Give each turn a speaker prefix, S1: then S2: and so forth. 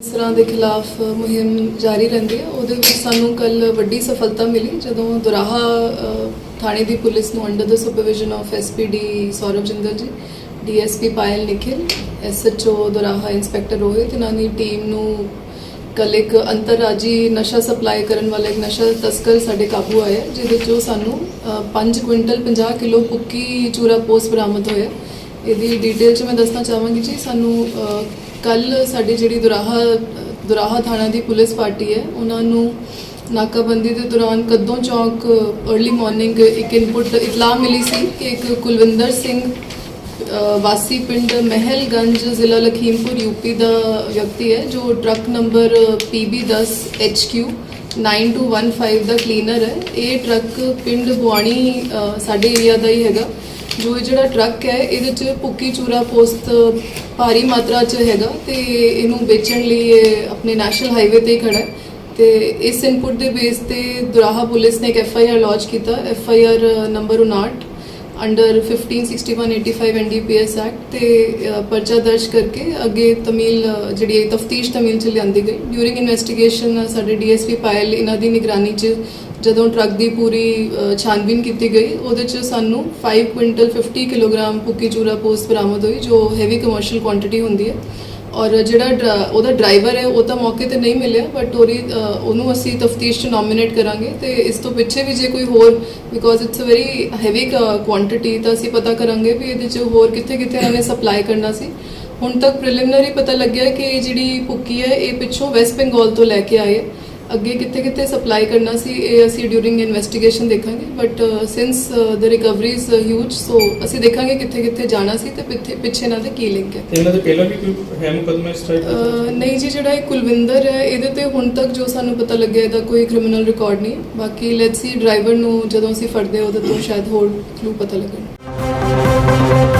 S1: ਇਸ ਤਰ੍ਹਾਂ ਦੇ ਖਿਲਾਫ ਮੁਹਿੰਮ ਜਾਰੀ ਰਹਿੰਦੀ ਹੈ। ਉਹਦੇ ਵਿੱਚ ਸਾਨੂੰ ਕੱਲ ਵੱਡੀ ਸਫਲਤਾ ਮਿਲੀ ਜਦੋਂ ਦੁਰਾਹਾ ਥਾਣੇ ਦੀ ਪੁਲਿਸ ਨੂੰ under the supervision of SPD Saurav Jindal ji DSP Payal Nikhil SHO Doraha inspector Rohit, ਇਹਨਾਂ ਦੀ ਟੀਮ ਨੂੰ ਕੱਲ ਇੱਕ ਅੰਤਰਰਾਜੀ ਨਸ਼ਾ ਸਪਲਾਈ ਕਰਨ ਵਾਲਾ ਇੱਕ ਨਸ਼ਾ ਤਸਕਰ ਸਾਡੇ ਕਾਬੂ ਆਇਆ ਜਿਹਦੇ ਚੋਂ ਸਾਨੂੰ 5 ਕੁਇੰਟਲ 50 ਕਿਲੋ ਪੁੱਕੀ ਚੂਰਾ ਪੋਸਟ ਬਰਾਮਦ ਹੋਇਆ ਇਹਦੀ ਡਿਟੇਲ ਚ ਮੈਂ ਦੱਸਣਾ ਚਾਹਾਂਗੀ ਜੀ, ਸਾਨੂੰ ਕੱਲ ਸਾਡੀ ਜਿਹੜੀ ਦੁਰਾਹਾ ਦੁਰਾਹਾ ਥਾਣਾ ਦੀ ਪੁਲਿਸ ਪਾਰਟੀ ਹੈ, ਉਹਨਾਂ ਨੂੰ ਨਾਕਾਬੰਦੀ ਦੇ ਦੌਰਾਨ ਕਦੋਂ ਚੌਕ अर्ਲੀ ਮਾਰਨਿੰਗ ਇੱਕ ਇਨਪੁਟ ਇਤਲਾਹ ਮਿਲੀ ਸੀ ਕਿ ਇੱਕ ਕੁਲਵਿੰਦਰ ਸਿੰਘ ਵਾਸੀ ਪਿੰਡ ਮਹਿਲਗੰਜ ਜ਼ਿਲ੍ਹਾ ਲਖੀਮਪੁਰ ਯੂਪੀ ਦਾ ਵਿਅਕਤੀ ਹੈ, ਜੋ ਟਰੱਕ ਨੰਬਰ PB10 HQ 9215 ਦਾ ਕਲੀਨਰ ਹੈ। ਇਹ ਟਰੱਕ ਪਿੰਡ ਬੁਆਣੀ ਸਾਡੇ ਏਰੀਆ ਦਾ ਹੀ ਹੈਗਾ। ਜੋ ਇਹ ਜਿਹੜਾ ਟਰੱਕ ਹੈ, ਇਹਦੇ ਚ ਭੁੱਕੀ ਚੂਰਾ ਪੋਸਤ ਭਾਰੀ ਮਾਤਰਾ ਚ ਹੈਗਾ ਤੇ ਇਹਨੂੰ ਵੇਚਣ ਲਈ ਇਹ ਆਪਣੇ ਨੈਸ਼ਨਲ ਹਾਈਵੇ ਤੇ ਹੀ ਖੜਾ ਹੈ। ਤੇ ਇਸ ਇਨਪੁਟ ਦੇ ਬੇਸ ਤੇ ਦੁਰਾਹਾ ਪੁਲਿਸ ਨੇ ਇੱਕ ਐਫ ਆਈ ਆਰ ਲੌਂਚ ਕੀਤਾ, F I R number 59 under 156185 NDPS act ਤੇ ਪਰਚਾ ਦਰਜ ਕਰਕੇ ਅੱਗੇ ਤਮੀਲ ਅ, ਜਿਹੜੀ ਤਫਤੀਸ਼ ਤਮੀਲ ਚ ਲਿਆਂਦੀ ਗਈ। ਡਿਊਰਿੰਗ ਇਨਵੈਸਟੀਗੇਸ਼ਨ ਸਾਡੇ ਡੀਐਸਪੀ ਪਾਇਲ ਇਹਨਾਂ ਦੀ ਨਿਗਰਾਨੀ ਚ ਜਦੋਂ ਟਰੱਕ ਦੀ ਪੂਰੀ ਛਾਨਬੀਨ ਕੀਤੀ ਗਈ ਉਹਦੇ ਚ ਸਾਨੂੰ 5 ਕੁਇੰਟਲ 50 ਕਿਲੋਗ੍ਰਾਮ ਪੁੱਕੀ ਚੂਰਾ ਪੋਸਟ ਬਰਾਮਦ ਹੋਈ ਜੋ ਹੈਵੀ ਕਮਰਸ਼ੀਅਲ ਕੁਆਂਟੀਟੀ ਹੁੰਦੀ ਹੈ। ਔਰ ਜਿਹੜਾ ਡਰਾ- ਉਹਦਾ ਡਰਾਈਵਰ ਹੈ ਉਹ ਤਾਂ ਮੌਕੇ ਤੇ ਨਹੀਂ ਮਿਲਿਆ ਬਟ ਉਹਦੀ ਅ, ਉਹਨੂੰ ਅਸੀਂ ਤਫਤੀਸ਼ ਚ ਨੋਮੀਨੇਟ ਕਰਾਂਗੇ ਤੇ ਇਸ ਤੋਂ ਪਿੱਛੇ ਵੀ ਜੇ ਕੋਈ ਹੋਰ because it's a very heavy quantity ਤਾਂ ਅਸੀਂ ਪਤਾ ਕਰਾਂਗੇ ਵੀ ਇਹਦੇ ਚ ਹੋਰ ਕਿੱਥੇ ਕਿੱਥੇ ਇਹਨਾਂ ਨੇ ਸਪਲਾਈ ਕਰਨਾ ਸੀ। ਹੁਣ ਤੱਕ ਪ੍ਰੀਲਿਮਿਨਰੀ ਪਤਾ ਲੱਗਿਆ ਕਿ ਇਹ ਜਿਹੜੀ ਭੁੱਕੀ ਹੈ ਇਹ ਪਿੱਛੋਂ ਵੈਸਟ ਬੰਗਾਲ ਤੋਂ ਲੈ ਕੇ ਆਏ ਹੈ। ਅੱਗੇ ਕਿੱਥੇ ਕਿੱਥੇ ਸਪਲਾਈ ਕਰਨਾ ਸੀ ਇਹ ਅਸੀਂ ਡਿਊਰਿੰਗ ਇਨਵੈਸਟੀਗੇਸ਼ਨ ਦੇਖਾਂਗੇ but since the recovery is huge so ਅਸੀਂ ਦੇਖਾਂਗੇ ਕਿੱਥੇ ਕਿੱਥੇ ਜਾਣਾ ਸੀ ਤੇ ਪਿੱਛੇ ਪਿੱਛੇ ਇਹਨਾਂ ਦੇ ਕੀ ਲਿੰਕ ਹੈ।
S2: ਤੇ ਇਹਨਾਂ ਦੇ ਪਹਿਲਾਂ ਵੀ ਕੋਈ ਹੈ ਮੁਕਦਮਾ ਇਸ ਟਾਈਪ ਦਾ?
S1: ਅਹ ਨਹੀਂ ਜੀ ਜਿਹੜਾ ਇਹ ਕੁਲਵਿੰਦਰ ਹੈ ਇਹਦੇ ਤੇ ਹੁਣ ਤੱਕ ਜੋ ਸਾਨੂੰ ਪਤਾ ਲੱਗਿਆ ਇਹਦਾ ਕੋਈ ਕ੍ਰਿਮੀਨਲ ਰਿਕਾਰਡ ਨਹੀਂ। ਬਾਕੀ ਲੈਟਸ ਸੀ ਡਰਾਈਵਰ ਨੂੰ ਜਦੋਂ ਅਸੀਂ ਫੜਦੇ ਹਾਂ, ਉਹਦੇ ਤੋਂ ਸ਼ਾਇਦ ਹੋਰ ਕਲੂ ਪਤਾ ਲੱਗਣ।